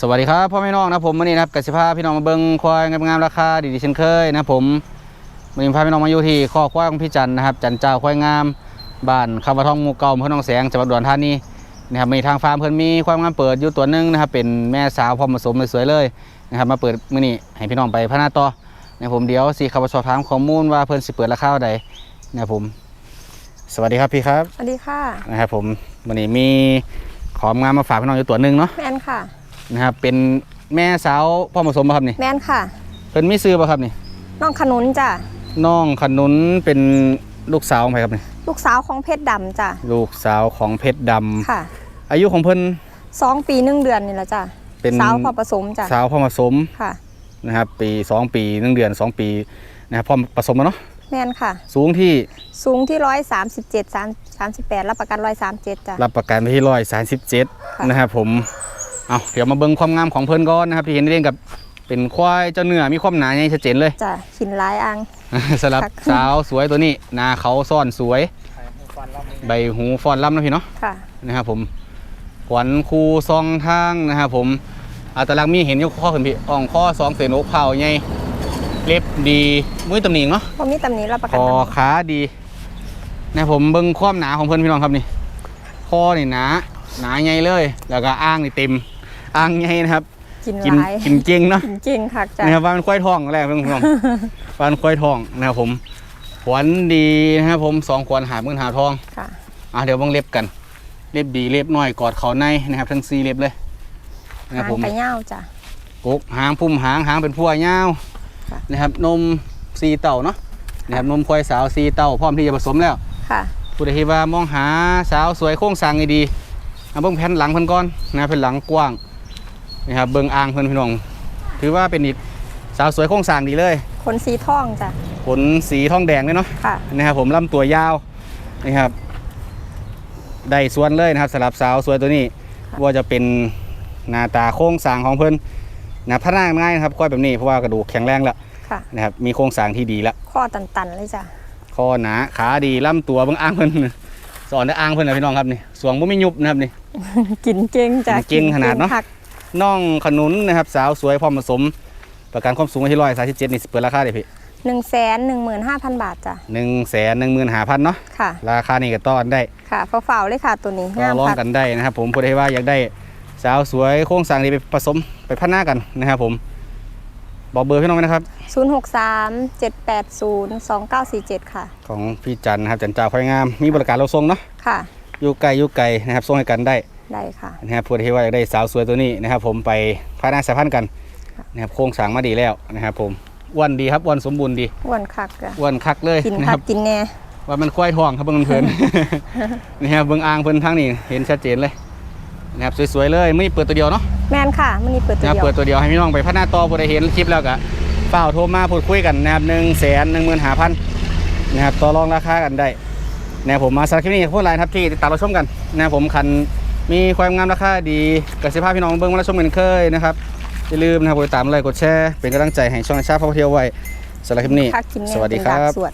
สวัสดีครับพ่อแม่น้องนะผมวันนี้นะครับกสิภาพี่น้องมาเบิ้งควายงามๆราคาดีๆเช่นเคยนะผมวันนี้พาพี่น้องมาอยู่ที่ข้อควายของพี่จันนะครับ จันเจ้าควายงามบ้านคำว่าทองมูเก่าเพื่อน้องแสงจังหวัดดอุดรธานีนะครับมีทางฟาร์มเพิ่อนมีควายงามเปิดอยู่ตัวหนึงนะครับเป็นแม่สาวพร้อมผสมสวยเลยนะครับมาเปิดมื้อนี้ให้พี่น้องไปพัฒนาต่อนะผมเดี๋ยวสิขับสอบถามข้อมูลว่าเพิ่อนสิเปิดราคาเท่าใดนะครับผม สวัสดีครับพี่ครับสวัสดีค่ะนะครับผมวันนี้มีของงามมาฝากพี่น้องอยู่ตัวหนึงเนาะแมนค่ะนะครับเป็นแม่สาวพ่อผสมป่ะครับนี่แมนค่ะเป็นมิซื้อป่ะครับนี่น้องขนุนจ้ะน้องขนุนเป็นลูกสาวของใครครับนี่ลูกสาวของเพชรดำจ้ะลูกสาวของเพชรดำค่ะ อายุของเพิ่นสองปีหนึ่งเดือนนี่แหละจ้ะเป็นสาวพอผสมจ้ะสาวพ่อผสมค่ะนะครับปีสองปีหนึ่งเดือนสองปีนะครับพ่อผสมแล้วเนาะ แมนค่ะ สูงที่สูงที่ร้อยสามสิบเจ็ดสามสามสิบแปดรับประกันร้อยสามเจ็ดจ้ะ รับประกันไปที่ร้อยสามสิบเจ็ดค่ะนะครับผมเอาเดี๋ยวมาเบิ่งความงามของเพิ่นก่อนนะครับที่เห็นเรียงกับเป็นควายเจ้าเนื้อมีความหนาใหญ่ชัดเจนเลย จ้ะขินร้ายอัง สำหรับค่ะ สาวสวยตัวนี้หนาเขาซ่อนสวย ใบหูฟอนล่ำนะพี่เนาะค่ะ นะครับผมขวัญคูซองทางนะครับผมอัตลักษณ์มีเห็นอยกข้อขึ้นพี่อ่องข้อสองเสนอกเผาใหญ่ เล็บดีมือตำหนิงเนาะพอมีตำหนิรับประคกันอตำหนิขาดีนะครับผมเบิ้งความหนาของเพื่อนพี่น้องครับนี่คอนี่หนาหนาใหญ่เลย แล้วก็อ้างนี่เต็มอ้างใหญ่นะครับ กินกินร้ายกินเก่งเนาะ กินเก่งค่ะจ้ะนะครับว่ามันควายทองแรกเพื่อนพี่น้องว่ามันควายทองนะครับผมขวัญดีนะครับผมสองขวัญหาเงินหาทองค่ะ อะเดี๋ยวเบังเล็บกัน เล็บดีเล็บน้อยกอดเขาในนะครับ ทั้งสี่เล็บเลยนะครับหางผมไปเง่าวจ้ะกกหางพุ่มหางหางเป็นพัวยาวค่ะ นะครับนมสีเต่าเนาะนะครับนมควายสาวสีเต่าพร้อมที่จะผสมแล้วค่ะผู้ใดที่ว่ามองหาสาวสวยโค้งสร้างดีๆเอาเบิ่งแผ่นหลังเพิ่นก่อนนะครับแผ่นหลังกว้างนะครับเบิ่งอ่างเพิ่นพี่น้องถือว่าเป็นอีกสาวสวยโค้งสร้างดีเลยขนสีทองจ้ะขนสีทองแดงเลยเนาะค่ะนะครับผมลำตัวยาวนะครับได้ส่วนเลยนะครับสำหรับสาวสวยตัวนี้ค่ะว่าจะเป็นหน้าตาโครงสร้างของเพิ่น นะพัฒนาง่ายนะครับก้อยแบบนี้เพราะว่ากระดูกแข็งแรงแล้วค่ะ นะครับมีโครงสร้างที่ดีแล้วข้อตันๆเลยจ้ะคอหนาขาดีลำตัวเบางอ่างเพิ่นสอนได้อ่างเพิ่นนะพี่น้องครับนี่สวงบ่มียุบนะครับนี่ กินเก่งจ้ะกินเก่งขนาดเนอะคักน้องขนุนนะครับสาวสวยพร้อมผสม ประกันความสูงไว้ที่ร้อยสาสิบเจ็ดนี่สิเปิดราคาเลยพี่หนึ่งแสนหนึ่งหมื่นห้าพันบาทจ้ะหนึ่งแสนหนึ่งหมื่นห้าพันเนาะค่ะ ราคานี่ก็ต้อนได้ ค่ะเฝ้าๆเลยค่ะตัวนี้ก็งามร้องค่ะกันได้นะครับผมผู้ใดว่าอยากได้ สาวสวยโค้งสร้างดีไปผสมไปพัฒนากันนะครับผม บอกเบอร์พี่น้องไว้นะครับศูนย์หกสามเจ็ดแปดศูนย์สองเก้าสี่เจ็ดค่ะ ของพี่จันนะครับจันจ่าควายงามมีบริการเราส่งเนาะค่ะ อยู่ไกลอยู่ไกลนะครับส่งให้กันได้ได้ค่ะนะครับผู้ใดที่ว่าอยากได้สาวสวยตัวนี้นะครับ ผมไปพัฒนาสายพันธุ์กันค่ะนะครับโค้งสร้างมาดีแล้วนะครับ ผมอ้วนดีครับอ้วนสมบูรณ์ดีอ้วนคักจ้ะอ้วนคักเลยกินนะคัครักบกินแน่ว่ามันควายทองครับเบิ่งเพลินๆนี่ครับเบิ่งอ่างเพิ่นทางนี้เห็นชัดเจนเลย นะครับสวยๆเลยไม่เปิดตัวเดียวเนาะแมนค่ะมันนี่เปิดตัวนะครับเดียวเปิดตัวเดียวให้พี่น้องไปพัฒนาต่อผู้ใดเห็นคลิปแล้วก็เฝ้าโทรมาพูดคุยกันนะครับหนึ่งแสนหนึ่งหมื่นห้าพันนะครับต่อรองราคากันได้นะครับผมมาสำหรับคลิปนี้พูดอะไรครับที่ติดตามเราชมกันนะครับผมคันมีความงามราคาดีกสิภาพพี่น้องเบิ่งมาแล้วชมกันเคยนะครับอย่าลืมนะครับกดติดตามไลค์กดแชร์เป็นกำลังใจให้ช่องชาติพาเที่ยวไว้สำหรับคลิปนี้คักกินแน่สวัสดีเป็นครัดาบสวด